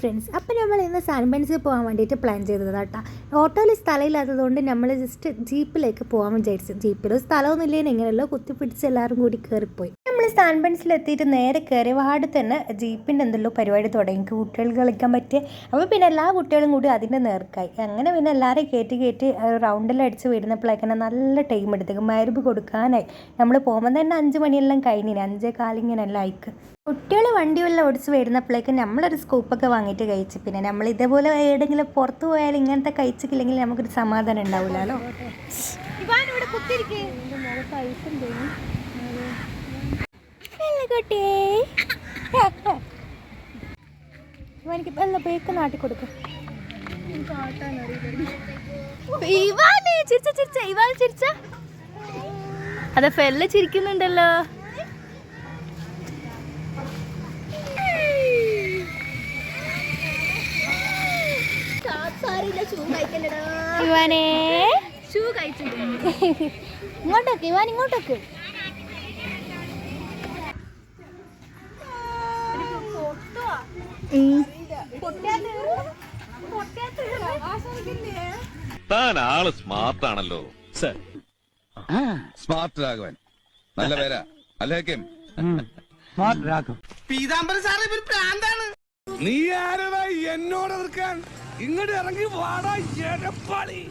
Friends അപ്പം നമ്മൾ ഇന്ന് സാൻബൻസിൽ പോകാൻ വേണ്ടിയിട്ട് പ്ലാൻ ചെയ്തത് കേട്ടോ. ഓട്ടോയിൽ സ്ഥലമില്ലാത്തതുകൊണ്ട് നമ്മൾ ജസ്റ്റ് ജീപ്പിലേക്ക് പോകാൻ വിചാരിച്ചു. ജീപ്പിൽ സ്ഥലമൊന്നും ഇല്ലെങ്കിൽ എങ്ങനെയല്ലോ കുത്തിപ്പിടിച്ച് എല്ലാവരും കൂടി കയറിപ്പോയി നമ്മൾ സാൻബൻസിൽ എത്തിയിട്ട് നേരെ കയറി വാട് തന്നെ ജീപ്പിന്റെ എന്തെല്ലോ പരിപാടി തുടങ്ങി. കുട്ടികൾ കളിക്കാൻ പറ്റിയ അപ്പോൾ പിന്നെ എല്ലാ കുട്ടികളും കൂടി അതിന്റെ നേർക്കായി. അങ്ങനെ പിന്നെ എല്ലാവരെയും കയറ്റി കയറ്റി റൗണ്ടിലടിച്ച് വരുന്നപ്പോഴേക്കന്നെ നല്ല ടൈം എടുത്തേക്ക് മരുവ് കൊടുക്കാനായി. നമ്മൾ പോകുമ്പോൾ തന്നെ അഞ്ച് മണിയെല്ലാം കഴിഞ്ഞിന് അഞ്ചേ കാലിങ്ങനെല്ലാം ആയിക്ക്. കുട്ടികൾ വണ്ടി വല്ല ഓടിച്ച് വരുന്നപ്പോഴേക്കും നമ്മളൊരു സ്കൂപ്പൊക്കെ വാങ്ങിയിട്ട് കഴിച്ചു. പിന്നെ നമ്മൾ ഇതേപോലെ ഏതെങ്കിലും പുറത്തു പോയാൽ ഇങ്ങനത്തെ കഴിച്ചിട്ടില്ലെങ്കിൽ നമുക്കൊരു സമാധാനം ഉണ്ടാവില്ലല്ലോ എനിക്ക് നല്ല ബേക്ക് നാട്ടി കൊടുക്കും. ഇവാനെ ചിരിച്ച ചിരിച്ച ഇവാൻ ചിരിച്ച. അതെ ഫെല്ല ചിരിക്കുന്നുണ്ടല്ലോ. ഇവാനേ. ഷൂ ഇങ്ങോട്ടൊക്കെ ഇവാൻ ഇങ്ങോട്ടൊക്കെ. താൻ ആൾ സ്മാർട്ട് ആണല്ലോ. സർ. സ്മാർട്ട് രാഘവൻ. നല്ല പേരാ. അല്ലേക്കും സ്മാർട്ട് രാഘവൻ. പീതാംബരൻ സാറേ ഇവർ പ്രാന്താണ്. നീ ആരവായി എന്നോട് എതിർക്കാൻ? ഇങ്ങോട്ട് ഇറങ്ങി വാടാ എടപ്പാളി.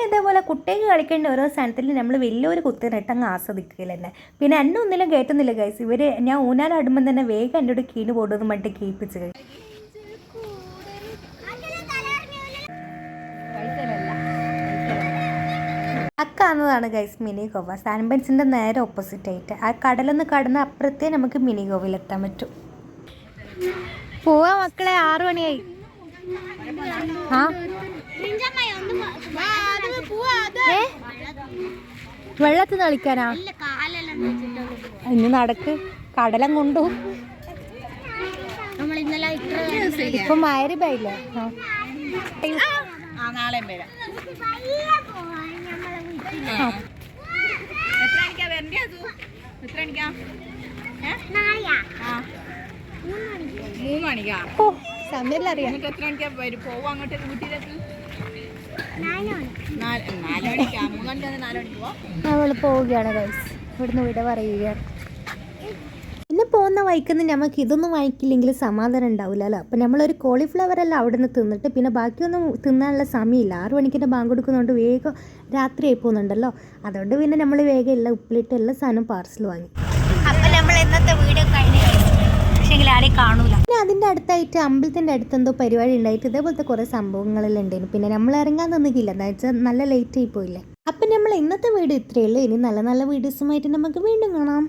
പിന്നെ ഇതേപോലെ കുട്ടികൾക്ക് കളിക്കേണ്ട ഓരോ സ്ഥാനത്തിൽ നമ്മൾ വലിയൊരു കുത്തിനിട്ടങ്ങ് ആസ്വദിക്കുകയില്ല? തന്നെ പിന്നെ എന്നെ ഒന്നിലും കേട്ടുന്നില്ല ഗൈസ് ഇവർ ഞാൻ ഊനാലാടുമ്പം തന്നെ വേഗം എന്റെ കൂടെ കീഴ് പോടുന്നു മറ്റേ കേൾപ്പിച്ച് കഴിയും അക്കാന്നതാണ് ഗൈസ് മിനി ഗോവ സാൻബൻസിന്റെ നേരെ ഓപ്പോസിറ്റ് ആയിട്ട്. ആ കടലൊന്ന് കടന്ന് അപ്പുറത്തേ നമുക്ക് മിനി ഗോവയിലെത്താൻ പറ്റും. പോവാ മക്കളെ ആറു മണിയായി. ആ? വെള്ളത്തിൽ കളിക്കാനാ? ഇന്ന് നടക്ക്. കടലം കൊണ്ടു. ഇപ്പൊ? ആ. മൂന്ന് മണിക്കാ. ഓ സമയത്തറിയാം അറിയാം എത്ര മണിക്കാ പോവും അങ്ങോട്ട് വീട്ടിലേക്ക് നമ്മൾ പോവുകയാണ് ഗൈസ് ഇവിടുന്ന് വിട പറയുകയാണ്. പിന്നെ പോകുന്ന വൈക്കുന്ന നമുക്ക് ഇതൊന്നും വാങ്ങിക്കില്ലെങ്കിൽ സമാധാനം ഉണ്ടാവില്ലല്ലോ അപ്പം നമ്മളൊരു കോളിഫ്ലവർ എല്ലാം അവിടെ നിന്ന് തിന്നിട്ട് പിന്നെ ബാക്കിയൊന്നും തിന്നാനുള്ള സമയമില്ല. ആറ് മണിക്കിന്റെ ബാങ്ക് കൊടുക്കുന്നതുകൊണ്ട് വേഗം രാത്രി ആയി പോകുന്നുണ്ടല്ലോ. അതുകൊണ്ട് പിന്നെ നമ്മൾ വേഗം എല്ലാം ഉപ്പിലിട്ട് എല്ലാ സാധനവും പാർസൽ വാങ്ങി അപ്പം നമ്മൾ ഇന്നത്തെ വീഡിയോ കഴിഞ്ഞു പക്ഷേങ്കിൽ ആരെയും കാണൂല പിന്നെ അതിന്റെ അടുത്തായിട്ട് അമ്പലത്തിന്റെ അടുത്ത് എന്തോ പരിപാടി ഉണ്ടായിട്ട് ഇതേപോലത്തെ കുറേ സംഭവങ്ങളെല്ലാം ഉണ്ടായിരുന്നു. പിന്നെ നമ്മൾ ഇറങ്ങാൻ നിന്നിക്കില്ല എന്താ വെച്ചാൽ നല്ല ലേറ്റ് ആയി പോയില്ലേ. അപ്പം നമ്മൾ ഇന്നത്തെ വീഡിയോ ഇത്രയേ ഉള്ളൂ. ഇനി നല്ല നല്ല വീഡിയോസുമായിട്ട് നമുക്ക് വീണ്ടും കാണാം.